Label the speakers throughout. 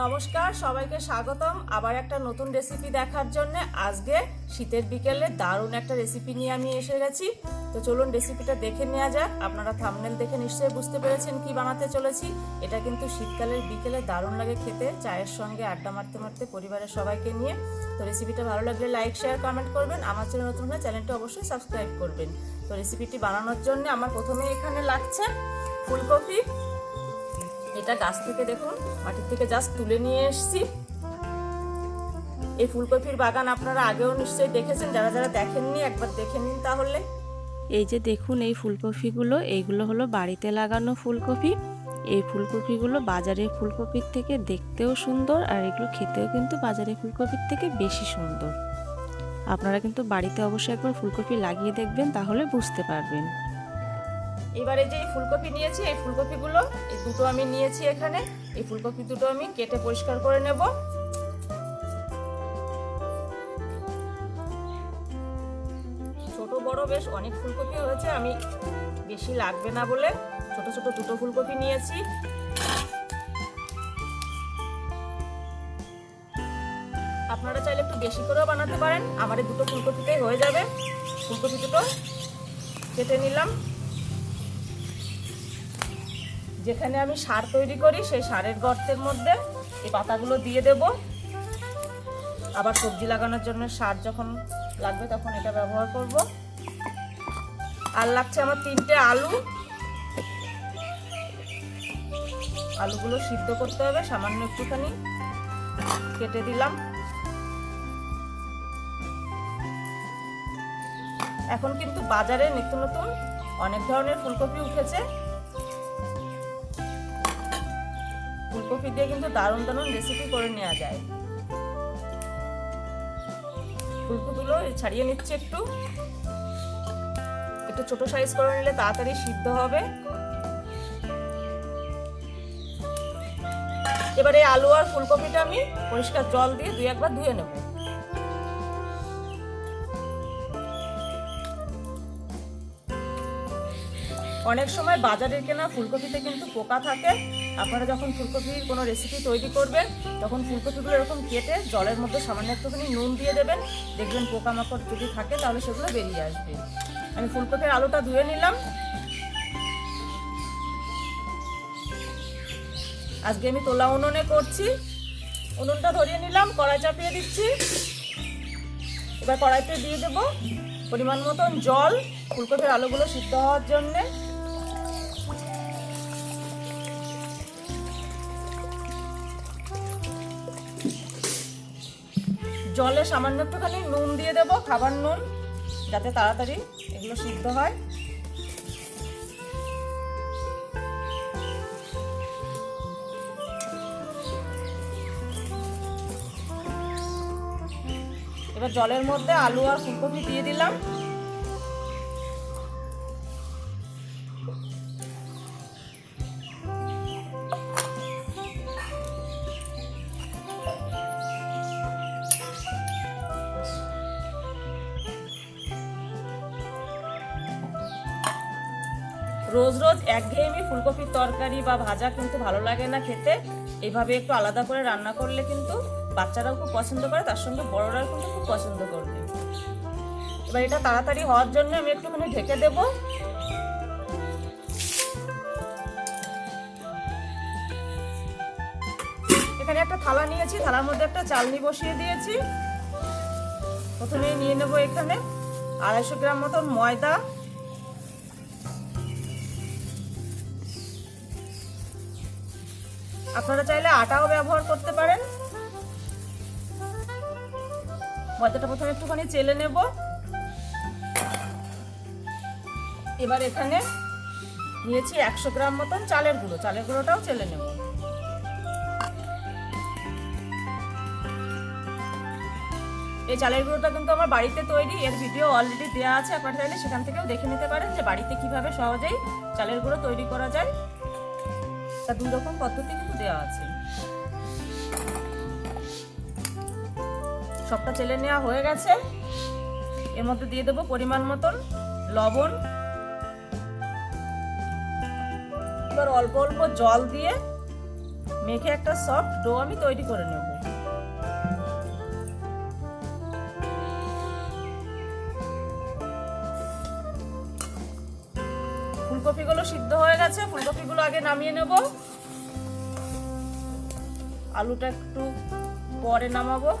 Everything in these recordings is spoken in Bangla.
Speaker 1: নমস্কার, সবাইকে স্বাগতম। আবার একটা নতুন রেসিপি দেখার জন্য আজকে শীতের বিকেলে দারুণ একটা রেসিপি নিয়ে আমি এসে গেছি। তো চলুন রেসিপিটা দেখে নেওয়া যাক। আপনারা থামনেল দেখে নিশ্চয়ই বুঝতে পেরেছেন কি বানাতে চলেছি। এটা কিন্তু শীতকালের বিকেলে দারুণ লাগে খেতে, চায়ের সঙ্গে আড্ডা মারতে মারতে পরিবারের সবাইকে নিয়ে। তো রেসিপিটা ভালো লাগলে লাইক শেয়ার কমেন্ট করবেন। আমার চ্যানেল নতুন হলে চ্যানেলটা অবশ্যই সাবস্ক্রাইব করবেন। তো রেসিপিটি বানানোর জন্য আমার প্রথমে এখানে লাগছে ফুলকপি এটা গাছ থেকে দেখুন, মাটির থেকে জাস্ট তুলে নিয়ে এসেছি। এই ফুলকপির বাগান আপনারা আগেও নিশ্চয়ই দেখেছেন, যারা যারা দেখেননি, একবার দেখে নিন তাহলে।
Speaker 2: এই যে দেখুন, এই ফুলকপিগুলো, এইগুলো হলো বাড়িতে লাগানো ফুলকপি। এই ফুলকপিগুলো বাজারের ফুলকপির থেকে দেখতেও সুন্দর, আর এগুলো খেতেও কিন্তু বাজারের ফুলকপির থেকে বেশি সুন্দর। আপনারা কিন্তু বাড়িতে অবশ্যই একবার ফুলকপি লাগিয়ে দেখবেন, তাহলে বুঝতে পারবেন।
Speaker 1: এবারে যে ফুলকপি নিয়েছি, এই ফুলকপিগুলো এই দুটো আমি নিয়েছি এখানে। এই ফুলকপি দুটো আমি কেটে পরিষ্কার করে নেব। ছোট, বড় বেশ অনেক ফুলকপি হয়েছে, আমি বেশি লাগবে না বলে ছোট ছোট দুটো ফুলকপি নিয়েছি। আপনারা চাইলে একটু বেশি করেও বানাতে পারেন আমার এই দুটো ফুলকপিতেই হয়ে যাবে। ফুলকপি দুটো কেটে নিলাম। যেখানে আমি সার তৈরি করি, সেই সারের গর্তের মধ্যে এই পাতাগুলো দিয়ে দেব। আবার সবজি লাগানোর জন্য সার যখন লাগবে তখন এটা ব্যবহার করব। আর লাগছে আমার তিনটে আলু। আলুগুলো সিদ্ধ করতে হবে, সামান্য একটুখানি কেটে দিলাম। এখন কিন্তু বাজারে নিত্য নতুন অনেক ধরনের ফুলকপি উঠেছে। ফুলকপি দিয়ে কিন্তু দারুণ দারুণ রেসিপি করে নেওয়া যায়। ফুলকপিগুলো ছাড়িয়ে নিচ্ছে একটু। একটু ছোট সাইজ করে নিলে তাড়াতাড়ি সিদ্ধ হবে। এবারে আলু আর ফুলকপিটা আমি পরিষ্কার জল দিয়ে দুই একবার ধুয়ে নেব। অনেক সময় বাজারের কেনা ফুলকপিতে কিন্তু পোকা থাকে। আপনারা যখন ফুলকপির কোনো রেসিপি তৈরি করবেন, তখন ফুলকপিগুলো এরকম কেটে জলের মধ্যে সামান্য একটুখানি নুন দিয়ে দেবেন। দেখবেন পোকামাকড় যদি থাকে, তাহলে সেগুলো বেরিয়ে আসবে। আমি ফুলকপির আলুটা ধুয়ে নিলাম। আজকে আমি তোলা উনুনে করছি। উনুনটা ধরিয়ে নিলাম, কড়াই চাপিয়ে দিচ্ছি। এবার কড়াইতে দিয়ে দেব পরিমাণ মতন জল ফুলকপির আলুগুলো সিদ্ধ হওয়ার জন্যে। জলে সামান্য একটুখানি নুন দিয়ে দেব, খাবার নুন, যাতে তাড়াতাড়ি এগুলো সিদ্ধ হয়। এবার জলের মধ্যে আলু আর ফুলকপি দিয়ে দিলাম। রোজ রোজ একঘেয়েমি ফুলকপির তরকারি বা ভাজা কিন্তু ভালো লাগে না খেতে। এভাবে একটু আলাদা করে রান্না করলে কিন্তু বাচ্চারাও খুব পছন্দ করে, তার সঙ্গে বড়রাও কিন্তু খুব পছন্দ করবে। এবার এটা তাড়াতাড়ি হওয়ার জন্য আমি একটুখানি ঢেকে দেব। এখানে একটা থালা নিয়েছি, থালার মধ্যে একটা চালনি বসিয়ে দিয়েছি। প্রথমে নিয়ে নেব এখানে আড়াইশো গ্রাম মতন ময়দা। আপনারা চাইলে আটাও ব্যবহার করতে পারেন। ময়দাটা প্রথমে একটুখানি চেলে নেব। এবার এখানে নিয়েছি একশো গ্রাম মতন চালের গুঁড়ো। চালের গুঁড়োটাও চেলে নেব। এই চালের গুঁড়োটা কিন্তু আমার বাড়িতে তৈরি। এর ভিডিও অলরেডি দেওয়া আছে। আপনারা চাইলে সেখান থেকেও দেখে নিতে পারেন যে বাড়িতে কীভাবে সহজেই চালের গুঁড়ো তৈরি করা যায়। তা দুই রকম পদ্ধতি দেওয়া আছে। সবটা চেলে নেওয়া হয়ে গেছে। এর মধ্যে দিয়ে দেবো পরিমাণ মতন লবণ। এবার অল্প অল্প জল দিয়ে মেখে একটা সফট ডো আমি তৈরি করে নেব। ফুলকপিগুলো সিদ্ধ হয়ে গেছে। ফুলকপিগুলো আগে নামিয়ে নেব। আলুটা একটু পরে নামাবো।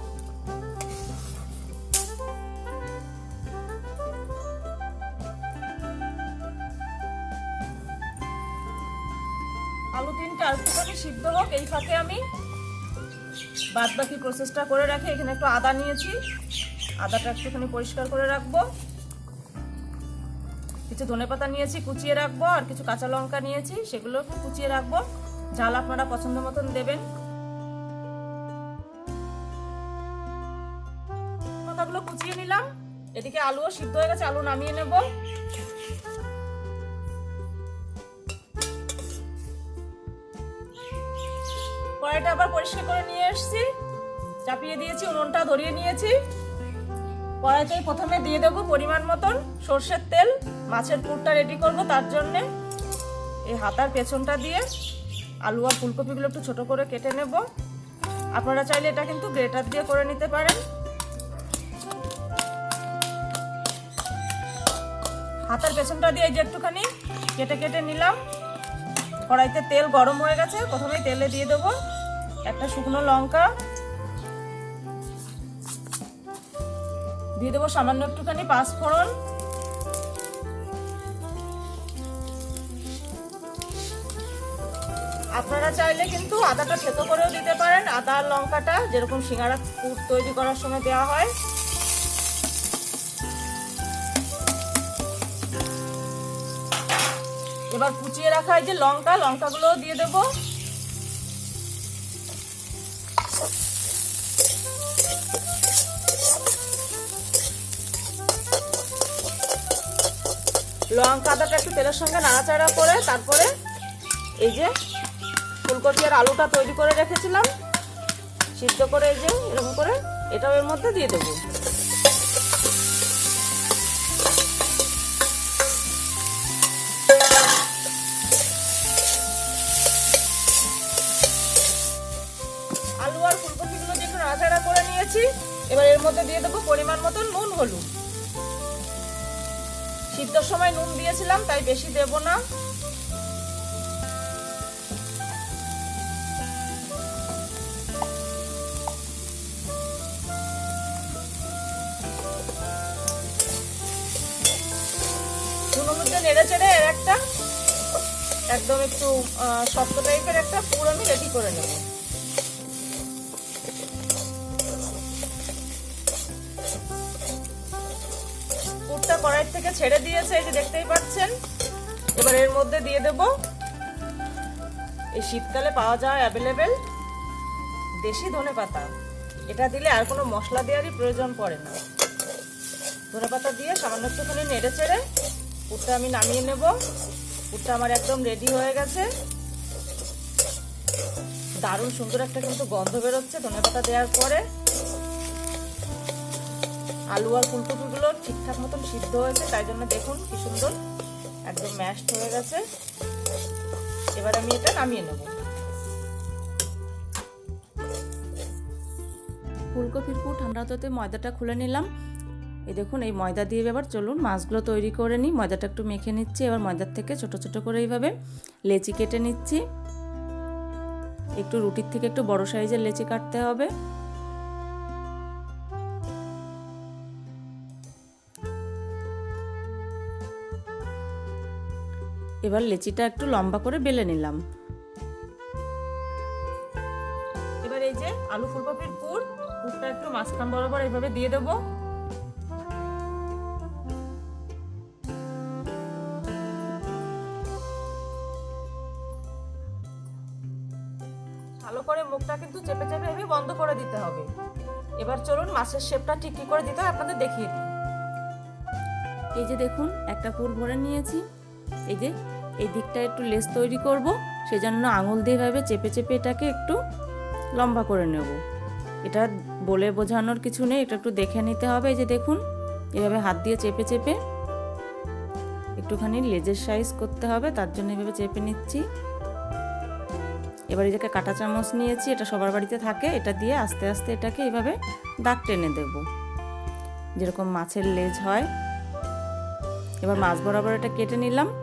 Speaker 1: আলু তিনটা একটুখানি সিদ্ধ হোক, এই ফাঁকে আমি বাদ বাকি প্রসেসটা করে রাখি। এখানে একটু আদা নিয়েছি। আদাটা একটুখানি পরিষ্কার করে রাখব। কিছু ধনেপাতা নিয়েছি, কুচিয়ে রাখব, আর কিছু কাঁচা লঙ্কা নিয়েছি, সেগুলো কুচিয়ে রাখব। ঝাল আপনারা পছন্দ মতন দেবেন। কুচিয়ে নিলাম। এদিকে আলুও সিদ্ধ হয়ে গেছে, আলু নামিয়ে নেব। কড়াইটা আবার পরিষ্কার করে নিয়ে এসেছি। চাপিয়ে দিয়েছি, উনুনটা ধরিয়ে নিয়েছি। কড়াইতে প্রথমে দিয়ে দেবো পরিমাণ মতন সর্ষের তেল। মাছের পুরটা রেডি করব তার জন্যে। এই হাতার পেছনটা দিয়ে আলু আর ফুলকপিগুলো একটু ছোট করে কেটে নেব। আপনারা চাইলে এটা কিন্তু গ্রেটার দিয়ে করে নিতে পারেন। হাতার পেছনটা দিয়ে যে একটুখানি কেটে কেটে নিলাম। কড়াইতে তেল গরম হয়ে গেছে, প্রথমেই তেলে দিয়ে দেবো একটা শুকনো লঙ্কা। দিয়ে দেবো সামান্য একটুখানি পাঁচফোড়ন। আপনারা চাইলে কিন্তু আদাটা থেতো করেও দিতে পারেন, আদা লঙ্কাটা যেরকম সিঙ্গারা তৈরি করার সময় দেওয়া হয়। এবার কুচিয়ে রাখা এই যে লঙ্কা লঙ্কাগুলো দিয়ে দেবো। লঙ্কা আদাটা একটু তেলের সঙ্গে নাড়াচাড়া করে তারপরে এই যে ফুলকপি আর আলুটা তৈরি করে রেখেছিলাম, সিদ্ধ করে এই যে এরকম করে এটাও এর মধ্যে দিয়ে দেবো। নিয়েছি এবার এর মধ্যে দিয়ে দেবো পরিমাণ মতো নুন, হলুদ। সিদ্ধর সময় নুন দিয়েছিলাম, তাই বেশি দেব না। একদম একটু শক্ত টাইপের একটা পুর আমি রেডি করে নেব। থেকে ছেড়ে দিয়েছে, এই যে দেখতেই পাচ্ছেন। এবার এর মধ্যে দিয়ে দেব। এই শীতকালে পাওয়া যায় অ্যাভেলেবেল দেশি ধনে পাতা। এটা দিলে আর কোনো মশলা দেওয়ারই প্রয়োজন পড়ে না। ধনে পাতা দিয়ে সামান্য একটুখানি নেড়ে চেড়ে পুরটা আমি নামিয়ে নেব। পুরটা আমার একদম রেডি হয়ে গেছে। দারুণ সুন্দর একটা কিন্তু গন্ধ বেরোচ্ছে ধনে পাতা দেওয়ার পরে। আলু আর ফুলকপিগুলো ঠিকঠাক মতন সিদ্ধ হয়েছে, তাই জন্য দেখুন কি সুন্দর একদম ম্যাশড হয়ে গেছে। এবার আমি এটা নামিয়ে নেব।
Speaker 2: ফুলকপির পুর ঠান্ডা হতে ময়দাটা খুলে নিলাম। এই দেখুন, এই ময়দা দিয়ে এবার চলুন মাছগুলো তৈরি করে নিই। ময়দাটা একটু মেখে নিচ্ছি, এবার ময়দার থেকে ছোট ছোট করে এইভাবে লেচি কেটে নিচ্ছি। একটু রুটির থেকে একটু বড় সাইজের লেচি কাটতে হবে। এবার লেচিটা একটু লম্বা করে বেলে নিলাম।
Speaker 1: এবার এই যে আলু ফুলকপির পুর পুরটা একটু মাঝখান বরাবর এইভাবে দিয়ে দেবো। ভালো করে মুখটা কিন্তু চেপে চেপে এভাবে বন্ধ করে দিতে হবে। এবার চলুন মাছের শেপটা ঠিক কি করে দিতে হয় আপনাদের দেখিয়ে দিই।
Speaker 2: এই যে দেখুন একটা পুর ভরে নিয়েছি। এই যে এই দিকটা একটু লেস তৈরি করব, সেজন্য আঙুল দিয়ে এভাবে চেপে চেপে এটাকে একটু লম্বা করে নেব। এটা বলে বোঝানোর কিছু নেই, এটা একটু দেখে নিতে হবে। যে দেখুন, এভাবে হাত দিয়ে চেপে চেপে একটুখানি লেজের সাইজ করতে হবে, তার জন্য এভাবে চেপে নিচ্ছি।
Speaker 1: এবার এটাকে কাঁটা চামচ নিয়েছি, এটা সবার বাড়িতে থাকে, এটা দিয়ে আস্তে আস্তে এটাকে এভাবে দাগ টেনে দেব। যেরকম মাছের লেজ হয়। এবার মাছ বরাবর এটা কেটে নিলাম।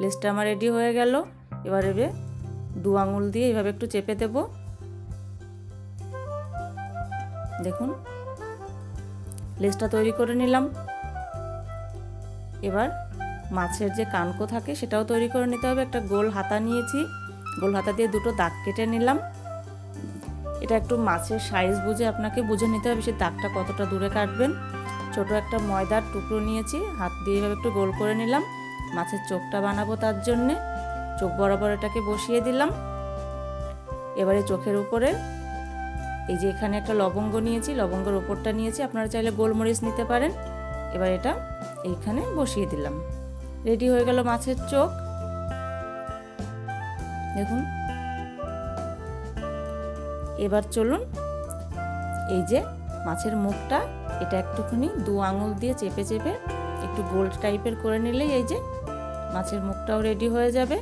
Speaker 1: লেজটা আমার রেডি হয়ে গেল। এবার এবে দু আঙুল দিয়ে এভাবে একটু চেপে দেব। দেখুন, লেজটা তৈরি করে নিলাম। এবার মাছের যে কানকো থাকে সেটাও তৈরি করে নিতে হবে। একটা গোল হাতা নিয়েছি। গোল হাতা দিয়ে দুটো দাগ কেটে নিলাম। এটা একটু মাছের সাইজ বুঝে আপনাকে বুঝে নিতে হবে সে দাগটা কতটা দূরে কাটবেন। ছোট একটা ময়দার টুকরো নিয়েছি। হাত দিয়ে এভাবে একটু গোল করে নিলাম। মাছের চোখটা বানাবো তার জন্যে। চোখ বরাবর এটাকে বসিয়ে দিলাম। এবারে চোখের উপরে এই যে এখানে একটা লবঙ্গ নিয়েছি, লবঙ্গের ওপরটা নিয়েছি। আপনারা চাইলে গোলমরিচ নিতে পারেন। এবার এটা এইখানে বসিয়ে দিলাম। রেডি হয়ে গেল মাছের চোখ। দেখুন। এবার চলুন এই যে মাছের মুখটা, এটা একটুখানি দু আঙুল দিয়ে চেপে চেপে একটু গোল্ড টাইপের করে নিলেই এই যে মাছের মুখটাও রেডি হয়ে যাবে।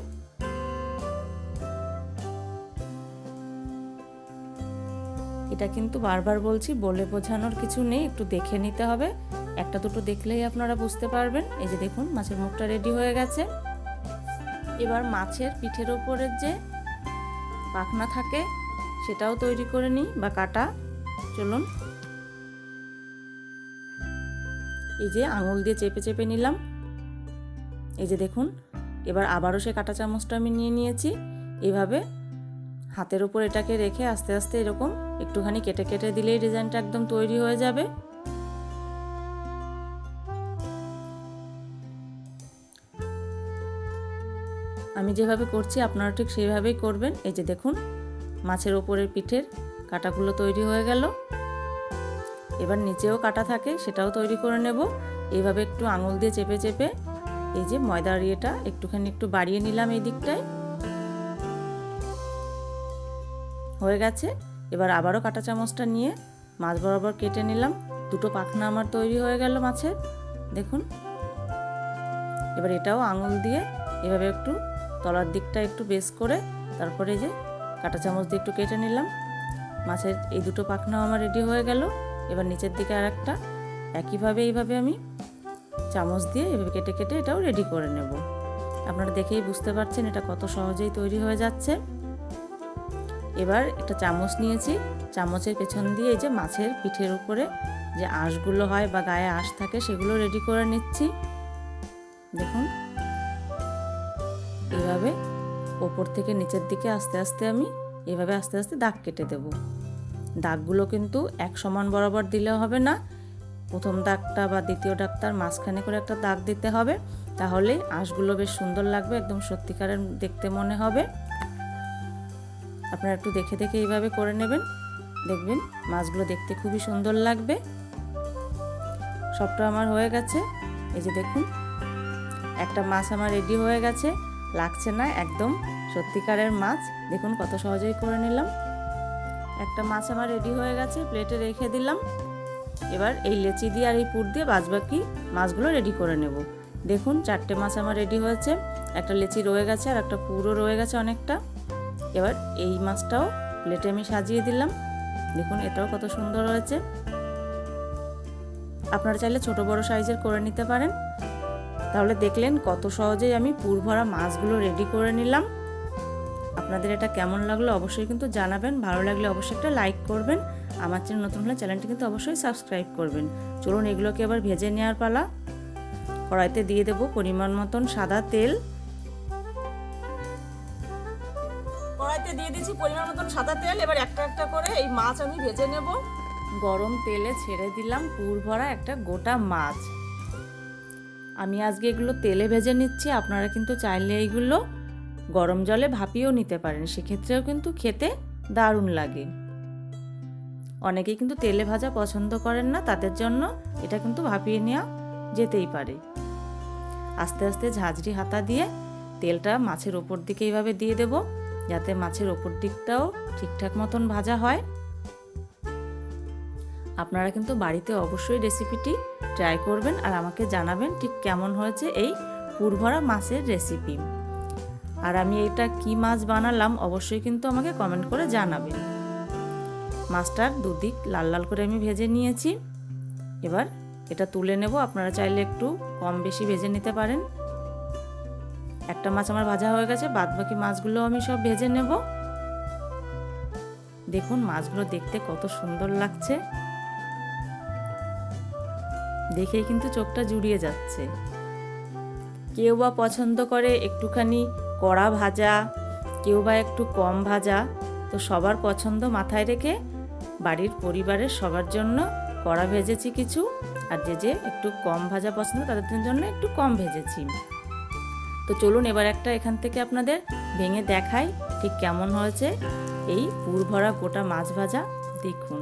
Speaker 1: এটা কিন্তু বারবার বলছি, বলে বোঝানোর কিছু নেই, একটু দেখে নিতে হবে। একটা দুটো দেখলেই আপনারা বুঝতে পারবেন। এই যে দেখুন, মাছের মুখটা রেডি হয়ে গেছে। এবার মাছের পিঠের ওপরের যে পাখনা থাকে, সেটাও তৈরি করে নিই বা কাটা। চলুন। এই যে আঙুল দিয়ে চেপে চেপে নিলাম। এই যে দেখুন, এবার আবারও সে কাটা চামচটা আমি নিয়ে নিয়েছি। এভাবে হাতের উপর এটাকে রেখে আস্তে আস্তে এরকম একটুখানি কেটে কেটে দিলেই ডিজাইনটা একদম তৈরি হয়ে যাবে। আমি যেভাবে করছি আপনারা ঠিক সেইভাবেই করবেন। এই যে দেখুন, মাছের ওপরের পিঠের কাটাগুলো তৈরি হয়ে গেল। এবার নিচেও কাটা থাকে, সেটাও তৈরি করে নেব। এইভাবে একটু আঙুল দিয়ে চেপে চেপে এই যে ময়দার ইয়েটা একটুখানি একটু বাড়িয়ে নিলাম এই দিকটায়। হয়ে গেছে। এবার আবারও কাটা চামচটা নিয়ে মাছ বরাবর কেটে নিলাম। দুটো পাখনা আমার তৈরি হয়ে গেল মাছের। দেখুন। এবার এটাও আঙুল দিয়ে এভাবে একটু তলার দিকটা একটু বেস করে তারপরে যে কাটা চামচ দিয়ে একটু কেটে নিলাম। মাছের এই দুটো পাখনাও আমার রেডি হয়ে গেল। এবার নিচের দিকে আর একটা একইভাবে এইভাবে আমি চামচ দিয়ে এভাবে কেটে কেটে এটাও রেডি করে নেব। আপনারা দেখেই বুঝতে পারছেন এটা কত সহজেই তৈরি হয়ে যাচ্ছে। এবার একটা চামচ নিয়েছি। চামচের পেছন দিয়ে এই যে মাছের পিঠের উপরে যে আঁশগুলো হয় বা গায়ে আঁশ থাকে সেগুলো রেডি করে নিচ্ছি। দেখুন। এভাবে ওপর থেকে নিচের দিকে আস্তে আস্তে আমি এভাবে আস্তে আস্তে দাগ কেটে দেব। দাগগুলো কিন্তু এক সমান বরাবর দিলে হবে না। প্রথম দাগটা বা দ্বিতীয় দাগটার মাঝখানে করে একটা দাগ দিতে হবে। তাহলে আঁশগুলো বেশ সুন্দর লাগবে, একদম সত্যিকারের দেখতে মনে হবে। আপনারা একটু দেখে দেখে এইভাবে করে নেবেন। দেখবেন মাছগুলো দেখতে খুবই সুন্দর লাগবে। সবটা আমার হয়ে গেছে। এই যে দেখুন, একটা মাছ আমার রেডি হয়ে গেছে। লাগছে না, একদম সত্যিকারের মাছ। দেখুন কত সহজেই করে নিলাম। একটা মাছ আমার রেডি হয়ে গেছে প্লেটে রেখে দিলাম। এবার এই লেচি দিয়ে আর এই পুর দিয়ে বাদবাকি মাছগুলো রেডি করে নেব। দেখুন, চারটে মাছ আমার রেডি হয়েছে। একটা লেচি রয়ে গেছে আর একটা পুরো রয়ে গেছে অনেকটা। এবার এই মাছটাও প্লেটে আমি সাজিয়ে দিলাম। দেখুন, এটাও কত সুন্দর হয়েছে। আপনারা চাইলে ছোট বড় সাইজের করে নিতে পারেন। তাহলে দেখলেন কত সহজেই আমি পুর ভরা মাছগুলো রেডি করে নিলাম। আপনাদের এটা কেমন লাগল অবশ্যই কিন্তু জানাবেন। ভালো লাগলে অবশ্যই একটা লাইক করবেন। আমার চ্যানেল নতুন হলে চ্যানেলটি কিন্তু অবশ্যই সাবস্ক্রাইব করবেন। চলুন এগুলোকে আবার ভেজে নেওয়ার পালা। কড়াইতে দিয়ে দেবো পরিমাণ মতন সাদা তেল। কড়াইতে দিয়ে দিয়েছি পরিমাণ মতন সাদা তেল। এবার একটা একটা করে এই মাছ আমি ভেজে নেব। গরম তেলে ছেড়ে দিলাম পুর ভরা একটা গোটা মাছ। আমি আজকে এগুলো তেলে ভেজে নিচ্ছি। আপনারা কিন্তু চাইলে এইগুলো গরম জলে ভাপিয়েও নিতে পারেন। সেক্ষেত্রেও কিন্তু খেতে দারুণ লাগে। অনেকেই কিন্তু তেলে ভাজা পছন্দ করেন না, তাদের জন্য এটা কিন্তু ভাপিয়ে নেওয়া যেতেই পারে। আস্তে আস্তে ঝাঁঝরি হাতা দিয়ে তেলটা মাছের ওপর দিকে এইভাবে দিয়ে দেব, যাতে মাছের ওপর দিকটাও ঠিকঠাক মতন ভাজা হয়। আপনারা কিন্তু বাড়িতে অবশ্যই রেসিপিটি ট্রাই করবেন আর আমাকে জানাবেন ঠিক কেমন হয়েছে এই পুরভরা মাছের রেসিপি। আর আমি এটা কি মাছ বানালাম অবশ্যই কিন্তু আমাকে কমেন্ট করে জানাবেন। মাছটার দুদিক লাল লাল করে আমি ভেজে নিয়েছি। এবার এটা তুলে নেব, আপনারা চাইলে একটু কম বেশি ভেজে নিতে পারেন। একটা মাছ আমার ভাজা হয়ে গেছে বাদ বাকি মাছগুলো আমি সব ভেজে নেব। দেখুন মাছগুলো দেখতে কত সুন্দর লাগছে। দেখেই কিন্তু চোখটা জুড়িয়ে যাচ্ছে। কেউ বা পছন্দ করে একটুখানি কড়া ভাজা, কেউ বা একটু কম ভাজা, তো সবার পছন্দ মাথায় রেখে বাড়ির পরিবারের সবার জন্য কড়া ভেজেছি কিছু। আর যে যে একটু কম ভাজা পছন্দ তাদের জন্য একটু কম ভেজেছি। তো চলুন এবার একটা এখান থেকে আপনাদের ভেঙে দেখাই ঠিক কেমন হয়েছে এই পুর ভরা গোটা মাছ ভাজা। দেখুন।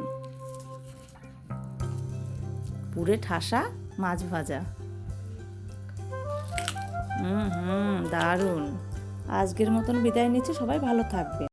Speaker 1: পুরে ঠাসা মাছ ভাজা। হুম হুম, দারুণ। আজকের মতন বিদায় নিচ্ছে সবাই ভালো থাকবে